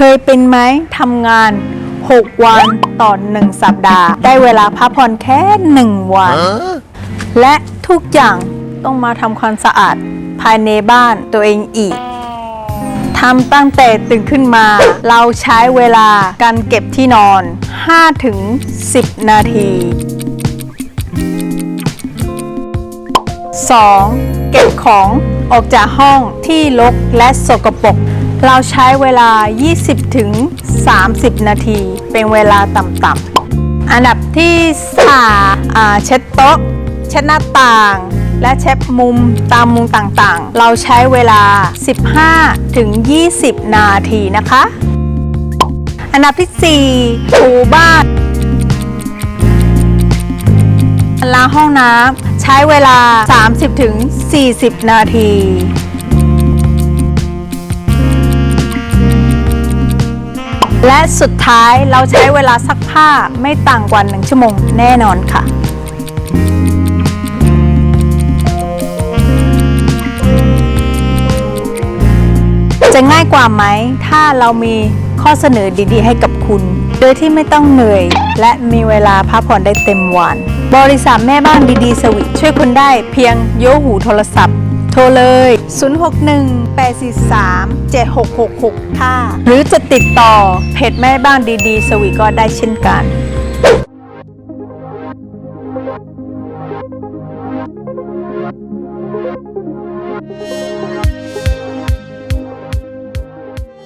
เคยเป็นไหมทำงาน 6 วันต่อ1สัปดาห์ ได้เวลาพักผ่อนแค่ 1 วัน และทุกอย่างต้องมาทำความสะอาดภายในบ้านตัวเองอีกทำตั้งแต่ตื่นขึ้นมา เราใช้เวลาการเก็บที่นอน 5-10 นาที 2. เก็บของออกจากห้องที่รกและสกปรก เราใช้เวลา 20-30 นาที เป็นเวลาต่ำๆ อันดับที่3อ่าเช็ดโต๊ะ เช็ดหน้าต่าง และเช็ดมุมตามมุมต่างๆ เราใช้เวลา 15-20นาทีนะคะ อันดับที่ 4 ถูบ้านล้างห้องน้ำใช้เวลา 30-40 นาที และสุดท้ายเราใช้เวลาซักผ้าไม่ต่างกว่า 1 ชั่วโมงแน่นอนค่ะจะง่ายกว่าไหม ถ้าเรามีข้อเสนอดีๆ ให้กับคุณ โดยที่ไม่ต้องเหนื่อย และมีเวลาพักผ่อนได้เต็มวัน บริษัทแม่บ้านดีๆสวิตช่วยคุณได้เพียงโยหูโทรศัพท์ ทรเลย 061-843-7666 ค่ะ หรือจะติดต่อเพจแม่บ้านดีๆ สวีก็ได้เช่นกัน